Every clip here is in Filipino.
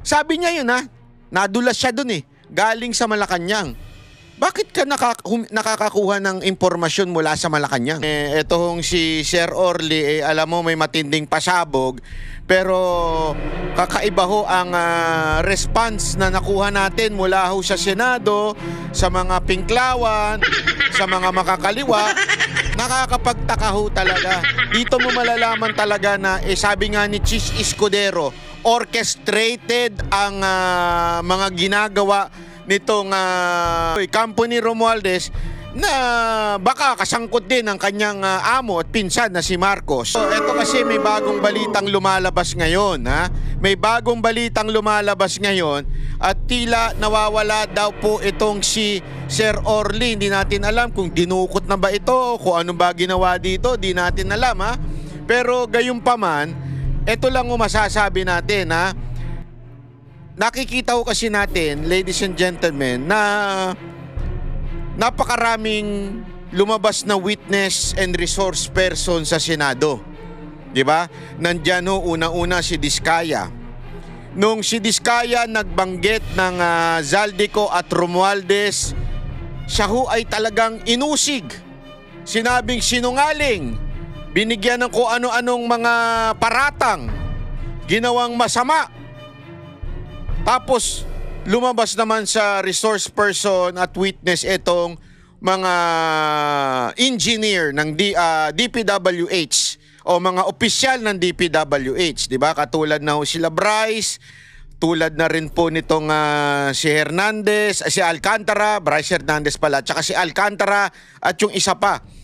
Sabi niya yun ha. Nadulas siya dun eh. Galing sa Malacanang. Bakit ka nakak- nakakakuha ng impormasyon mula sa Malacanang? Eh, ito hong si Sir Orly, eh, alam mo may matinding pasabog, pero kakaiba ho ang ah, response na nakuha natin mula ho sa Senado, sa mga pinklawan, sa mga makakaliwa. Nakakapagtaka ho talaga. Dito mo malalaman talaga na, eh, sabi nga ni Chis Escudero, orchestrated ang ah, mga ginagawa nitong uh, kampo ni Romualdez na baka kasangkot din ang kanyang ah, amo at pinsan na si Marcos. So, ito kasi may bagong balitang lumalabas ngayon, ha? May bagong balitang lumalabas ngayon at tila nawawala daw po itong si Sir Orly. Hindi natin alam kung dinukot na ba ito, kung ano ba ginawa dito, di natin alam, ha? Pero gayon pa man, ito lang ang masasabi natin, ha? nakikita ko kasi natin, ladies and gentlemen, na napakaraming lumabas na witness and resource person sa Senado. 'Di ba? Nandiyan ho una-una si Diskaya. Nung si Diskaya nagbanggit ng ah, Zaldico at Romualdez, siya ho ay talagang inusig. Sinabing sinungaling. Binigyan ng kung ano-anong mga paratang. Ginawang masama. Tapos lumabas naman sa resource person at witness itong mga engineer ng D, ah, DPWH o mga opisyal ng DPWH, 'di ba? Katulad na sila Bryce, tulad na rin po nitong ah, si Hernandez, ah, si Alcantara, Bryce Hernandez pala, tsaka si Alcantara at yung isa pa.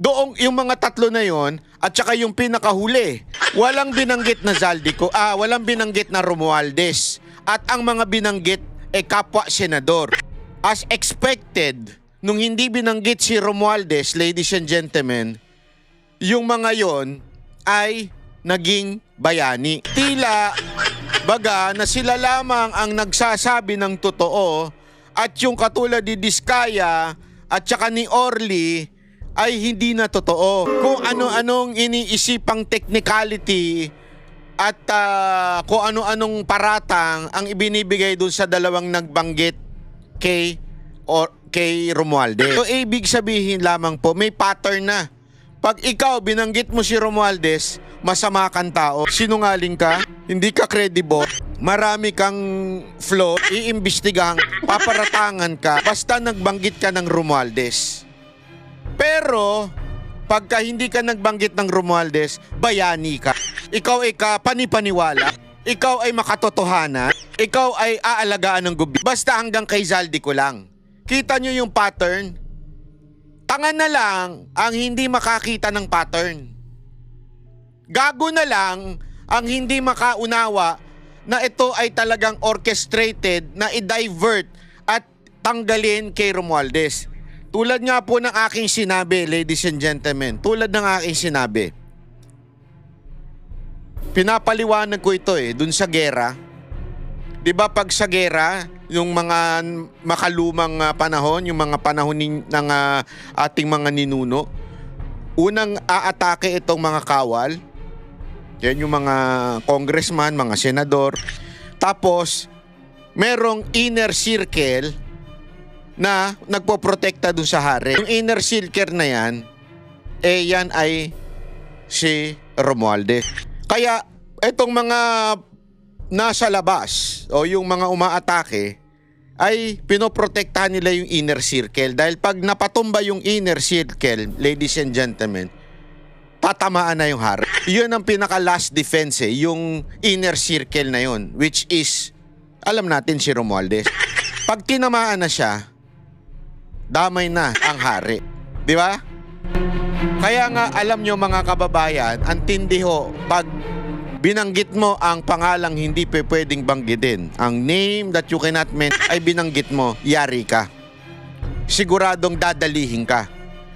Doong yung mga tatlo na yon at saka yung pinakahuli, walang binanggit na Zaldico, ah, walang binanggit na Romualdez. At ang mga binanggit ay kapwa senador. As expected, nung hindi binanggit si Romualdez, ladies and gentlemen, yung mga yon ay naging bayani. Tila, baga, na sila lamang ang nagsasabi ng totoo at yung katulad ni Diskaya at saka ni Orly ay hindi na totoo. Kung ano-anong iniisipang technicality at ah, kung ano-anong paratang ang ibinibigay dun sa dalawang nagbanggit kay or kay Romualdez. So ibig sabihin lamang po may pattern na. Pag ikaw binanggit mo si Romualdez, masama kang tao, sinungaling ka, hindi ka credible, marami kang flow, iimbestigahan, paparatangan ka, basta nagbanggit ka ng Romualdez. Pero, pagka hindi ka nagbanggit ng Romualdez, bayani ka. Ikaw ay kapanipaniwala. Ikaw ay makatotohanan. Ikaw ay aalagaan ng gobyerno. Basta hanggang kay Zaldi ko lang. Kita nyo yung pattern? Tanga na lang ang hindi makakita ng pattern. Gago na lang ang hindi makaunawa na ito ay talagang orchestrated na i-divert at tanggalin kay Romualdez. Tulad nga po ng aking sinabi, ladies and gentlemen, tulad ng aking sinabi, pinapaliwanag ko ito eh, dun sa gera. ba pag sa gera, yung mga makalumang ah, panahon, yung mga panahon ni- ng ah, ating mga ninuno, unang aatake itong mga kawal. Yan yung mga congressman, mga senador. Tapos, merong inner circle na nagpoprotekta dun sa hari. Yung inner circle na yan, eh yan ay si Romualdez. Kaya etong mga nasa labas o yung mga umaatake ay pinoprotektahan nila yung inner circle dahil pag napatumba yung inner circle, ladies and gentlemen, tatamaan na yung hari. Yun ang pinaka last defense eh, yung inner circle na yun, which is, alam natin si Romualdez. Pag tinamaan na siya, damay na ang hari. Di ba? Kaya nga alam nyo mga kababayan, ang tindi ho, pag binanggit mo ang pangalang hindi pe pwedeng banggitin, ang name that you cannot mention ay binanggit mo, yari ka. Siguradong dadalihin ka.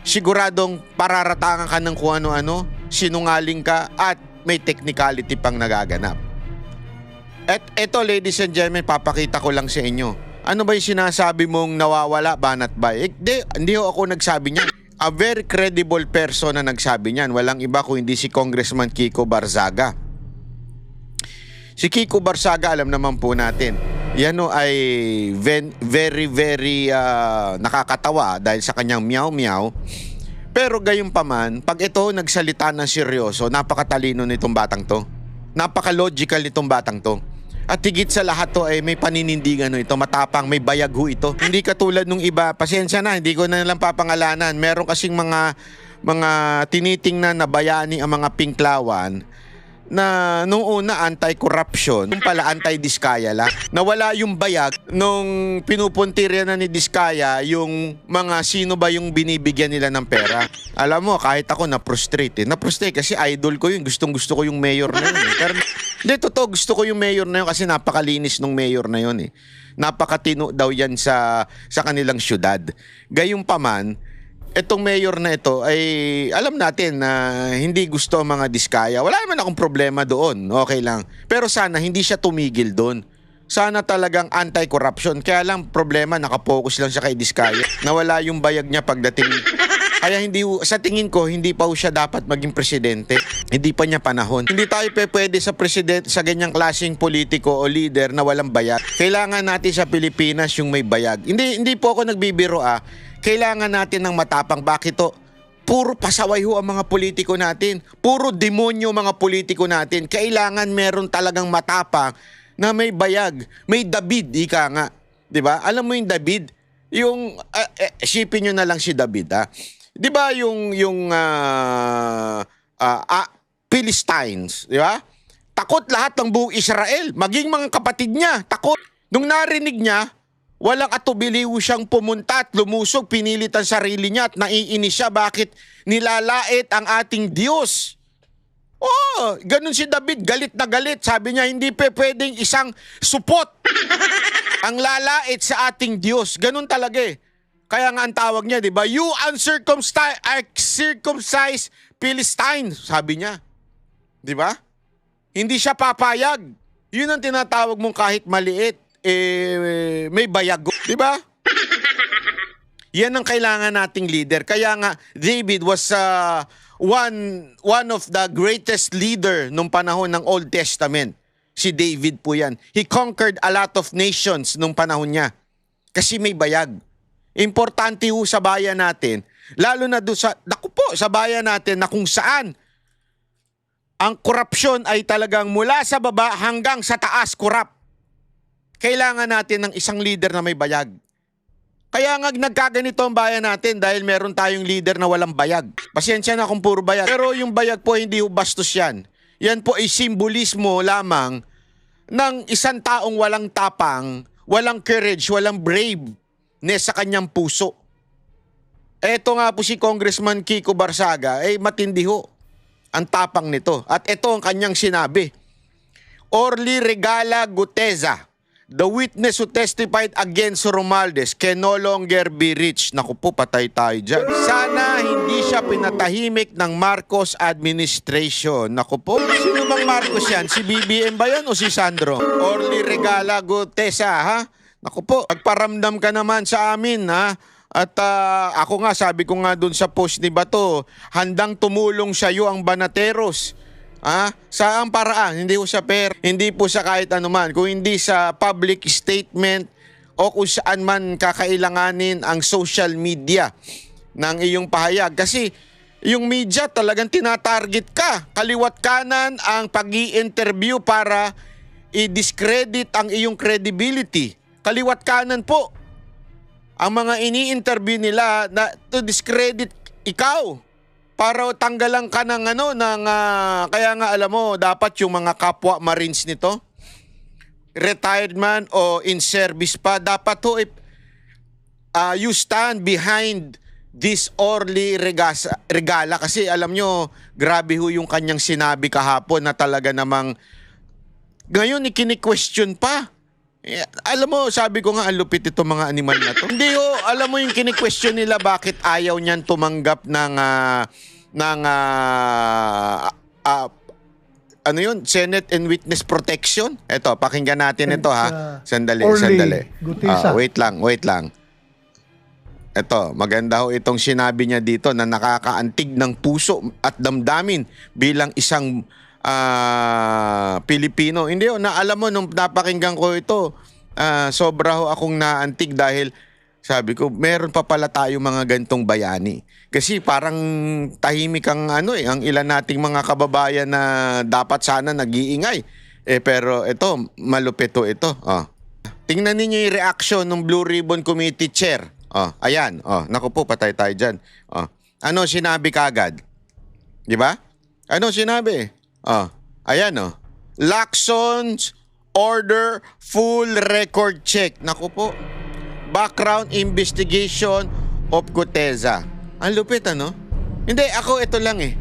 Siguradong pararatangan ka ng kung ano-ano, sinungaling ka at may technicality pang nagaganap. At eto ladies and gentlemen, papakita ko lang sa inyo. Ano ba yung sinasabi mong nawawala, banat ba? Eh, di, hindi ho ako nagsabi niyan. A very credible person na nagsabi niyan. Walang iba kung hindi si Congressman Kiko Barzaga. Si Kiko Barsaga, alam naman po natin, yan o ay very, very ah, nakakatawa dahil sa kanyang meow-meow. Pero gayon pa man, pag ito nagsalita ng seryoso, napakatalino nitong batang to. Napaka-logical nitong batang to. At higit sa lahat to ay may paninindigan no ito, matapang, may bayag ho ito. Hindi katulad nung iba, pasensya na, hindi ko na lang papangalanan. Meron kasing mga mga tinitingnan na bayani ang mga pinklawan na nung una anti-corruption, yung pala anti-diskaya lang. Nawala yung bayag nung pinupuntirya na ni Diskaya yung mga sino ba yung binibigyan nila ng pera. Alam mo, kahit ako na-frustrate eh. Na-frustrate kasi idol ko yun. Gustong gusto ko yung mayor na yun. eh. Pero hindi, totoo, gusto ko yung mayor na yun kasi napakalinis nung mayor na yun eh. Napakatino daw yan sa, sa kanilang syudad. Gayong pa man, itong mayor na ito ay alam natin na hindi gusto mga diskaya. Wala naman akong problema doon. Okay lang. Pero sana hindi siya tumigil doon. Sana talagang anti-corruption. Kaya lang problema, nakapokus lang siya kay Diskaya. Nawala yung bayag niya pagdating. Kaya hindi, sa tingin ko, hindi pa siya dapat maging presidente. Hindi pa niya panahon. Hindi tayo pe pwede sa presidente, sa ganyang klaseng politiko o leader na walang bayag. Kailangan natin sa Pilipinas yung may bayag. Hindi, hindi po ako nagbibiro ah. Kailangan natin ng matapang. Bakit to? Puro pasaway ho ang mga politiko natin. Puro demonyo mga politiko natin. Kailangan meron talagang matapang na may bayag. May David, ika nga. 'Di ba? Alam mo yung David? Yung, uh, eh, isipin nyo na lang si David, ha? 'Di ba yung, yung, ah, ah, ah, Philistines, di ba? Takot lahat ng buong Israel, maging mga kapatid niya, takot. Nung narinig niya, walang atubiliw siyang pumunta at lumusog, pinilit ang sarili niya at naiinis siya bakit nilalait ang ating Diyos. Oh, ganun si David, galit na galit. Sabi niya, hindi pe pwedeng isang supot ang lalait sa ating Diyos. Ganun talaga eh. Kaya nga ang tawag niya, di ba? You uncircumcised, circumcised Philistine, sabi niya. Di ba? Hindi siya papayag. Yun ang tinatawag mong kahit maliit, eh, may bayag. Di ba? Yan ang kailangan nating leader. Kaya nga, David was uh, one, one of the greatest leader nung panahon ng Old Testament. Si David po yan. He conquered a lot of nations nung panahon niya. Kasi may bayag. Importante ho sa bayan natin, lalo na doon sa, naku po, sa bayan natin na kung saan ang korupsyon ay talagang mula sa baba hanggang sa taas korap. Kailangan natin ng isang leader na may bayag. Kaya nga nagkaganito ang bayan natin dahil meron tayong leader na walang bayag. Pasensya na kung puro bayag. Pero yung bayag po hindi bastos yan. Yan po ay simbolismo lamang ng isang taong walang tapang, walang courage, walang braveness sa kanyang puso. Eto nga po si Congressman Kiko Barsaga, eh matindi ho ang tapang nito. At ito ang kanyang sinabi. Orly Regala Guteza, the witness who testified against Romualdez can no longer be reached. Naku po, patay tayo dyan. Sana hindi siya pinatahimik ng Marcos administration. Naku po, sino bang Marcos yan? Si BBM ba yan o si Sandro? Orly Regala Guteza, ha? Naku po, nagparamdam ka naman sa amin, ha? At ah, ako nga, sabi ko nga dun sa post ni Bato, handang tumulong sa iyo ang Banateros. Ah, saan paraan? Hindi po sa per, hindi po sa kahit anuman. Kung hindi sa public statement o kung saan man kakailanganin ang social media ng iyong pahayag. Kasi yung media talagang tinatarget ka. Kaliwat kanan ang pag interview para i-discredit ang iyong credibility. Kaliwat kanan po ang mga ini-interview nila na to discredit ikaw para tanggalan ka ng ano ng ah, kaya nga alam mo dapat yung mga kapwa Marines nito retired man o in service pa dapat to if ah, you stand behind this Orly Regasa, Regala. Kasi alam nyo grabe ho yung kanyang sinabi kahapon na talaga namang ngayon ikini-question pa eh, alam mo, sabi ko nga, ang lupit itong mga animal na to. Hindi ho, alam mo yung kini-question nila bakit ayaw niyan tumanggap ng, ah, ng, ah, ah, ano yun, Senate and Witness Protection? Ito, pakinggan natin ito ha. Sandali, Orly sandali. Ah, wait lang, wait lang. Ito, maganda ho itong sinabi niya dito na nakakaantig ng puso at damdamin bilang isang ah, Pilipino. Hindi oh, na alam mo nung napakinggan ko ito, ah, sobra ho akong naantig dahil sabi ko, meron pa pala tayo mga gantong bayani. Kasi parang tahimik ang ano eh, ang ilan nating mga kababayan na dapat sana nag-iingay. Eh pero ito, malupito ito. Oh. Tingnan ninyo yung reaction ng Blue Ribbon Committee Chair. Oh, ayan. Oh, naku po, patay tayo dyan. Oh. Ano sinabi kagad? Di ba? Ano sinabi? Oh, ayan oh. Lacson's order full record check. Naku po. Background investigation of Guteza. Ang lupit ano? Hindi, ako ito lang eh.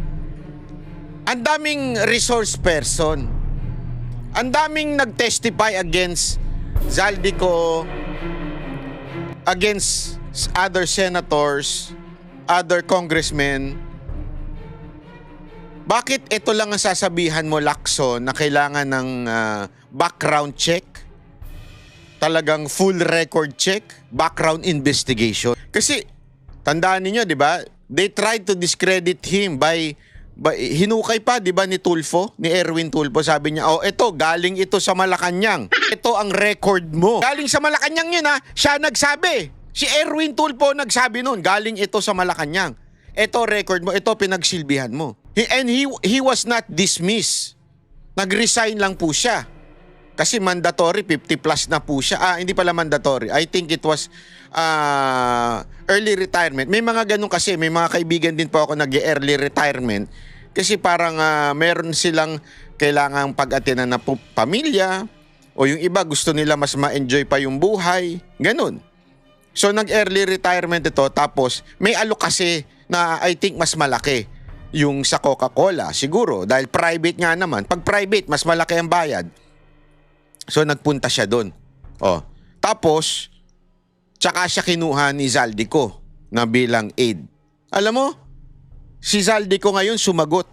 Ang daming resource person. Ang daming nag-testify against Zaldico, against other senators, other congressmen. Bakit ito lang ang sasabihan mo, Lacson, na kailangan ng ah, background check? Talagang full record check? Background investigation? Kasi, tandaan ninyo, di ba? They tried to discredit him by, by hinukay pa, di ba, ni Tulfo, ni Erwin Tulfo. Sabi niya, oh, ito, galing ito sa Malacanang. Ito ang record mo. Galing sa Malacanang yun, ha? Siya nagsabi. Si Erwin Tulfo nagsabi nun, galing ito sa Malacanang. Ito record mo, ito pinagsilbihan mo. He, and he, he was not dismissed. Nag-resign lang po siya. Kasi mandatory, 50 plus na po siya. Ah, hindi pala mandatory. I think it was ah, early retirement. May mga ganun kasi, may mga kaibigan din po ako nag-early retirement. Kasi parang ah, meron silang kailangang pag-atinan na pamilya o yung iba gusto nila mas ma-enjoy pa yung buhay. Ganun. So nag-early retirement ito tapos may alok kasi na I think mas malaki yung sa Coca-Cola siguro dahil private nga naman. Pag private mas malaki ang bayad. So nagpunta siya doon. Oh. Tapos tsaka siya kinuha ni Zaldico na bilang aid. Alam mo, si Zaldico ngayon sumagot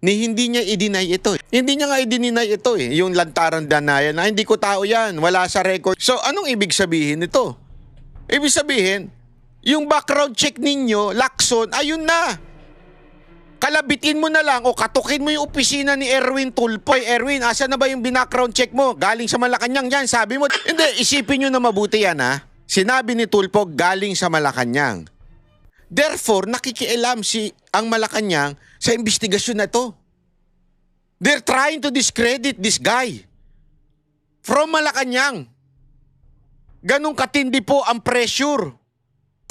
ni hindi niya i-deny ito. Hindi niya nga i-deny ito eh. Yung lantaran denial na hindi ko tao yan. Wala sa record. So anong ibig sabihin nito? Ibig sabihin, yung background check ninyo, Lacson, ayun na. Kalabitin mo na lang o katukin mo yung opisina ni Erwin Tulpoy. Erwin, asa na ba yung background check mo? Galing sa Malacanang yan, sabi mo. Hindi, isipin nyo na mabuti yan ha. Sinabi ni Tulpo galing sa Malacanang. Therefore, nakikialam si ang Malacanang sa investigasyon na to. They're trying to discredit this guy. From Malacanang. Ganong katindi po ang pressure.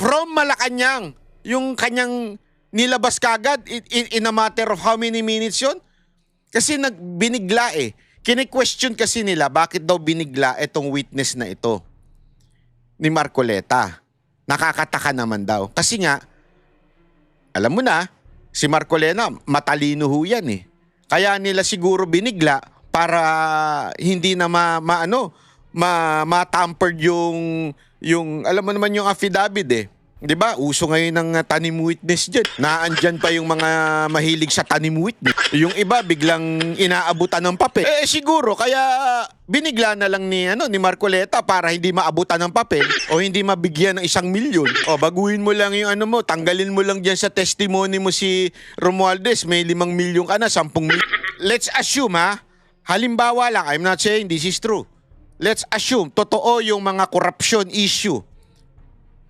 From Malacanang. Yung kanyang nilabas kagad in, in, a matter of how many minutes yon? Kasi nagbinigla eh. Kine-question kasi nila bakit daw binigla itong witness na ito ni Marcoleta. Nakakataka naman daw. Kasi nga, alam mo na, si Marcoleta, matalino ho yan eh. Kaya nila siguro binigla para hindi na ma, maano, ma, ma-tampered yung, yung, alam mo naman yung affidavit eh. 'Di ba? Uso ngayon ng uh, tanim witness diyan. Naandyan pa yung mga mahilig sa tanim witness. Yung iba biglang inaabutan ng papel. Eh siguro kaya binigla na lang ni ano ni Marcoleta para hindi maabutan ng papel o hindi mabigyan ng isang milyon. O baguhin mo lang yung ano mo, tanggalin mo lang diyan sa testimony mo si Romualdez, may limang milyon ka na, sampung milyon. Let's assume ha, halimbawa lang, I'm not saying this is true. Let's assume totoo yung mga corruption issue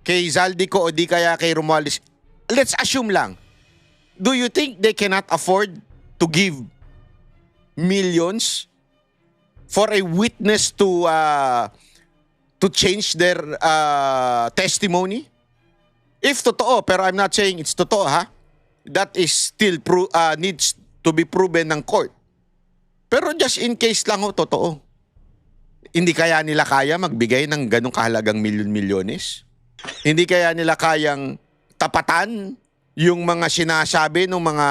kay Zaldico o di kaya kay Romualdez, let's assume lang, do you think they cannot afford to give millions for a witness to uh, to change their uh, testimony? If totoo, pero I'm not saying it's totoo ha, that is still pro- uh, needs to be proven ng court. Pero just in case lang ho, totoo. Hindi kaya nila kaya magbigay ng ganong kahalagang milyon-milyones? Hindi kaya nila kayang tapatan yung mga sinasabi ng mga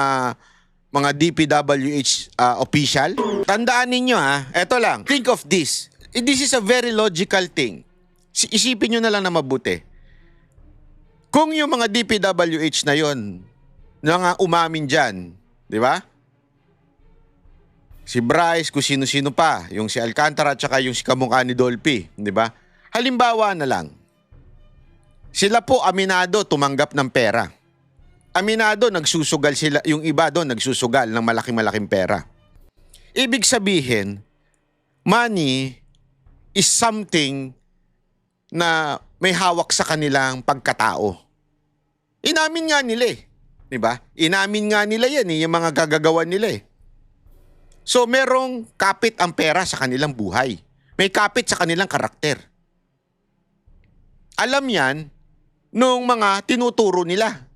mga DPWH uh, official? Tandaan ninyo ha, eto lang, think of this. This is a very logical thing. Si- Isipin nyo na lang na mabuti. Kung yung mga DPWH na yon na umamin dyan, di ba? Si Bryce, kung sino-sino pa, yung si Alcantara at saka yung si kamukha ni Dolphy, di ba? Halimbawa na lang, sila po aminado tumanggap ng pera. Aminado nagsusugal sila, yung iba doon nagsusugal ng malaking-malaking pera. Ibig sabihin, money is something na may hawak sa kanilang pagkatao. Inamin nga nila eh. 'Di ba? Inamin nga nila yan eh, yung mga gagagawan nila eh. So merong kapit ang pera sa kanilang buhay. May kapit sa kanilang karakter. Alam yan nung mga tinuturo nila.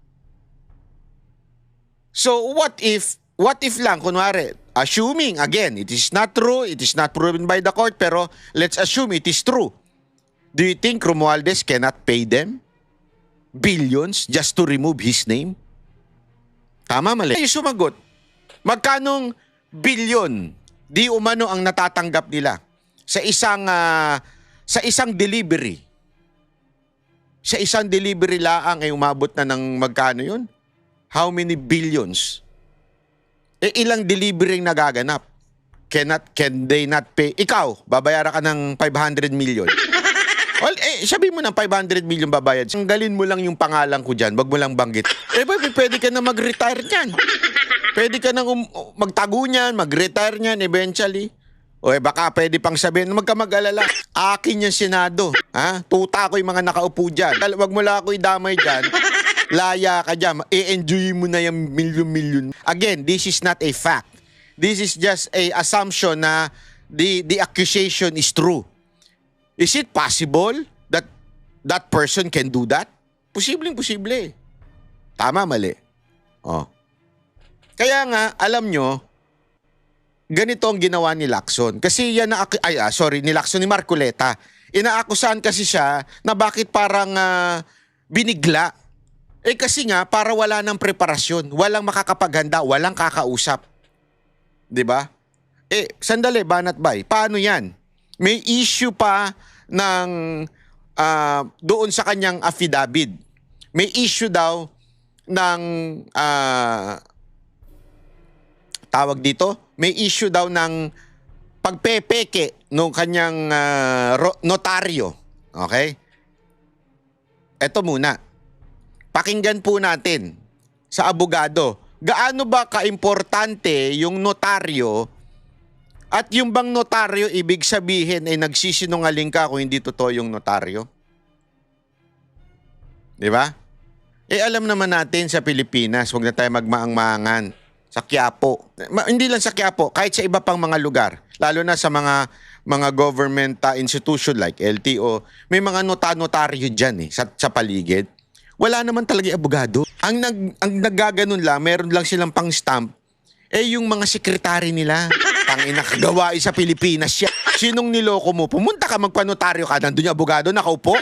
So what if, what if lang, kunwari, assuming, again, it is not true, it is not proven by the court, pero let's assume it is true. Do you think Romualdez cannot pay them billions just to remove his name? Tama, mali. Ay, sumagot. Magkanong bilyon di umano ang natatanggap nila sa isang ah, sa isang delivery? Sa isang delivery laang ay umabot na ng magkano yun? How many billions? Eh ilang delivery ang nagaganap? Cannot, can they not pay? Ikaw, babayaran ka ng 500 million. Well, eh, sabi mo ng 500 million babayad. Tanggalin mo lang yung pangalan ko dyan. Wag mo lang banggit. Eh, ba, pwede ka na mag-retire dyan. Pwede ka nang um- magtago niyan, mag-retire niyan eventually. O eh, baka pwede pang sabihin, huwag ka mag-alala. Akin yung Senado. Ha? Tuta ko yung mga nakaupo dyan. Wag mo lang ako idamay dyan. Laya ka dyan. I-enjoy mo na yung million-million. Again, this is not a fact. This is just a assumption na the, the accusation is true. Is it possible that that person can do that? Posibleng posible. Tama, mali. Oh. Kaya nga, alam nyo, ganito ang ginawa ni Lacson. Kasi yan na, ay, ah, sorry, ni Lacson, ni Marcoleta. Inaakusahan kasi siya na bakit parang ah, binigla. Eh kasi nga, para wala ng preparasyon, walang makakapaghanda, walang kakausap. 'Di ba? Eh, sandali, Banat Bay, paano yan? May issue pa ng ah, doon sa kanyang affidavit. May issue daw ng ah, tawag dito, may issue daw ng pagpepeke ng kanyang ro- notaryo. Okay? Ito muna. Pakinggan po natin sa abogado. Gaano ba kaimportante yung notaryo at yung bang notaryo ibig sabihin ay nagsisinungaling ka kung hindi totoo yung notaryo? Di ba? Eh alam naman natin sa Pilipinas, huwag na tayo magmaang-maangan. Sa Quiapo. Ma- hindi lang sa Quiapo, kahit sa iba pang mga lugar. Lalo na sa mga mga government uh, institution like LTO, may mga nota-notaryo dyan eh, sa, sa paligid. Wala naman talaga yung abogado. Ang, nag, ang naggaganon lang, meron lang silang pang-stamp, eh yung mga sekretary nila. Tangina kagawain sa Pilipinas siya. Sinong niloko mo? Pumunta ka magpanotaryo ka, nandun yung abogado, nakaupo.